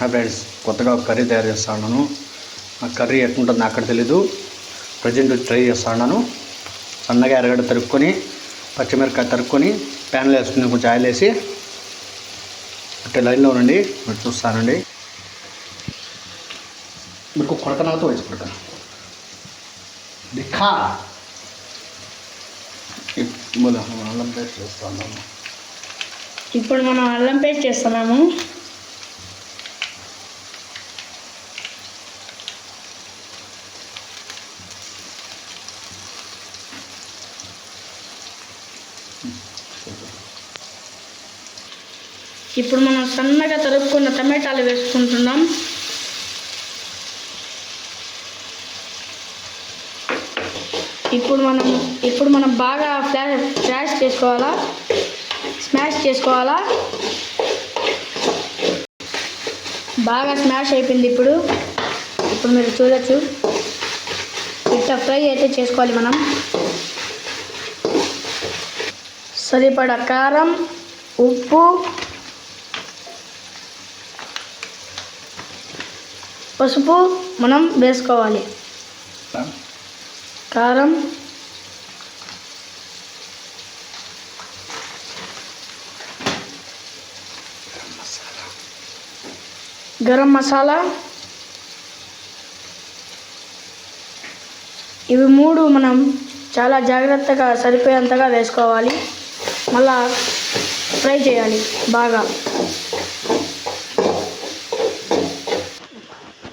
Hi friends కొత్తగా ఒక curry తయారు చేస్తా ఉన్నాను ఆ కర్రీ ఎట్లుంటుందో అక్కడ తెలీదు. ప్రజెంట్ ట్రై చేస్తా ఉన్నాను సన్నగా ఎరగడ తరుక్కొని పచ్చిమిరపకాయ తరుక్కొని ప్యాన్లో వేసుకుని కొంచెం ఆయిల్ వేసి అంటే లైన్లో ఉండండి. మీరు చూస్తానండి. మీకు కొడతనాలతో వేసి పెడతాను దిఖా. ఇప్పుడు అల్లం పేస్ట్ చేస్తాను ఇప్పుడు మనం అల్లం పేస్ట్ చేస్తున్నాము. ఇప్పుడు మనం సన్నగా తరుపుకున్న టమాటాలు వేసుకుంటున్నాం. ఇప్పుడు మనం ఇప్పుడు మనం బాగా ఫ్లాష్ ఫ్లాష్ చేసుకోవాలా? స్మాష్ చేసుకోవాలా? బాగా స్మాష్ అయిపోయింది ఇప్పుడు. ఇప్పుడు మీరు చూడొచ్చు. ఇట్లా ఫ్రై అయితే చేసుకోవాలి మనం. సరిపడా కారం ఉప్పు పసుపు మనం వేసుకోవాలి. కారం గరం మసాలా ఇవి మూడు మనం చాలా జాగ్రత్తగా సరిపోయేంతగా వేసుకోవాలి. మళ్ళా ఫ్రై చేయాలి బాగా.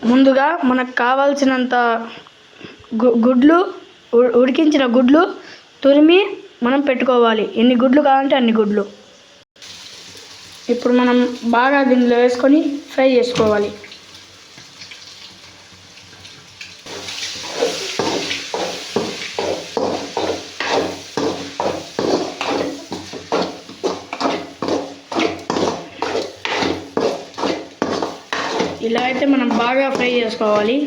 ముందుగా మనకు కావాల్సినంత గు గుడ్లు ఉడికించిన గుడ్లు తురిమి మనం పెట్టుకోవాలి. ఎన్ని గుడ్లు కావాలంటే అన్ని గుడ్లు. ఇప్పుడు మనం బాగా దీనిలో వేసుకొని ఫ్రై చేసుకోవాలి. ఇలా అయితే మనం బాగా ఫ్రై చేసుకోవాలి.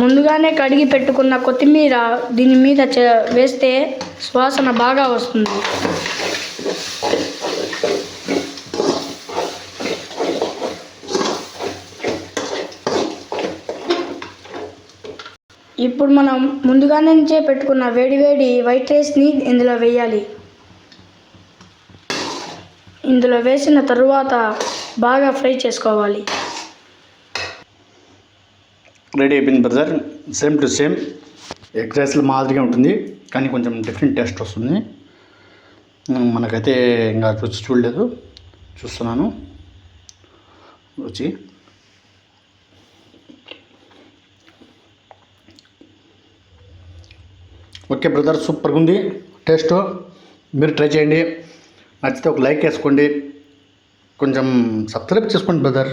ముందుగానే కడిగి పెట్టుకున్న కొత్తిమీర దీని మీద వేస్తే సువాసన బాగా వస్తుంది. ఇప్పుడు మనం ముందుగా నుంచే పెట్టుకున్న వేడివేడి వైట్ రైస్ని ఇందులో వేయాలి. ఇందులో వేసిన తరువాత బాగా ఫ్రై చేసుకోవాలి. రెడీ అయిపోయింది brother. Same to same egg రైస్లో మాదిరిగా ఉంటుంది కానీ కొంచెం డిఫరెంట్ టేస్ట్ వస్తుంది. మనకైతే ఇంకా రుచి చూడలేదు. చూస్తున్నాను. రుచి. ఓకే బ్రదర్ సూపర్గా ఉంది టేస్ట్. మీరు ట్రై చేయండి. నచ్చితే ఒక లైక్ వేసుకోండి. కొంచెం సబ్స్క్రైబ్ చేసుకోండి బ్రదర్.